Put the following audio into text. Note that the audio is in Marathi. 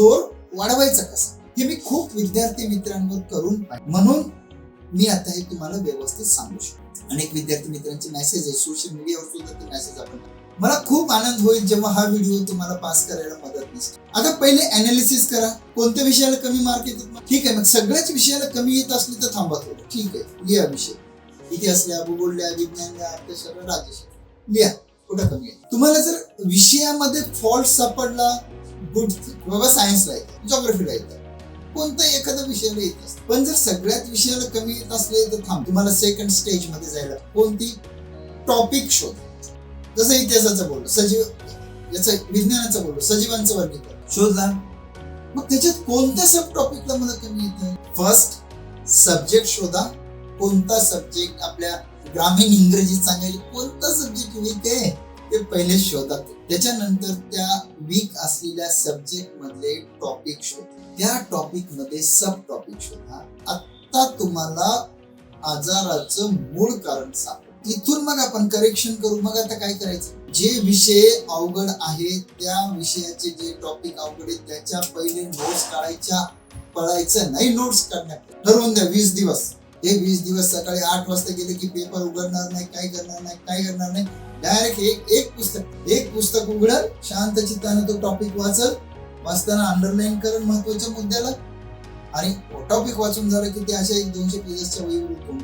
स्कोर वाढवायचा कसा? हे मी खूप विद्यार्थी मित्रांवर करून म्हणून मी आता हे तुम्हाला व्यवस्थित सांगू शकतो. अनेक विद्यार्थी मित्रांचे मेसेज आहे सोशल मीडियावर सुद्धा ते मेसेज आपण मला खूप आनंद होईल जेव्हा हा व्हिडिओ तुम्हाला पास करायला मदत नसते आता पहिले अनालिसिस करा. कोणत्या विषयाला कमी मार्क येतात ठीक आहे मग सगळ्याच विषयाला कमी येत असले तर थांबा थोडं. ठीक आहे लिहा विषय. इतिहास लिहा भूगोल लिहा विज्ञान लिहा अर्थशास्त्र राज्यशास्त्र लिहा. कुठं कमी आहे तुम्हाला जर विषयामध्ये फॉल्ट सापडला गुड बाबा सायन्सला येतं जॉग्रफीला येतं कोणता एखादा विषयाला येत असतं पण जर सगळ्यात विषयाला कमी येत असले तर थांब तुम्हाला सेकंड स्टेजमध्ये जायला कोणती? टॉपिक शोध. जसं इतिहासाचं बोललो सजीव याचं विज्ञानाचं बोललो सजीवांचं वर्गीकरण. शोधला मग त्याच्यात कोणत्या सब टॉपिकला मला कमी येत फर्स्ट सब्जेक्ट शोधा. कोणता सब्जेक्ट आपल्या ग्रामीण इंग्रजी सांगायला कोणता सब्जेक्ट वीक ते पहिले शोधा त्याच्यानंतर त्या वीक असलेल्या सब्जेक्ट मधले टॉपिक शोधा. त्या टॉपिकमध्ये सब टॉपिक शोधा. आता तुम्हाला आजाराचं मूळ कारण सांग इथून मग आपण करेक्शन करू. मग आता काय करायचं? जे विषय अवघड आहे त्या विषयाचे जे टॉपिक अवघड आहे त्याच्या पहिले नोट्स काढायच्या पळायचं नाही नोट्स काढण्यात. ठरवून द्या वीस दिवस. हे वीस दिवस सकाळी आठ वाजता गेले की पेपर उघडणार नाही काय करणार नाही काय करणार नाही. डायरेक्ट एक एक पुस्तक एक पुस्तक उघडल शांत चित्ताने तो टॉपिक वाचल वाचताना अंडरलाईन करण महत्त्वाच्या मुद्द्याला. आणि टॉपिक वाचून झालं की ते अशा एक दोनशे पेजेसच्या वहीवर उठून.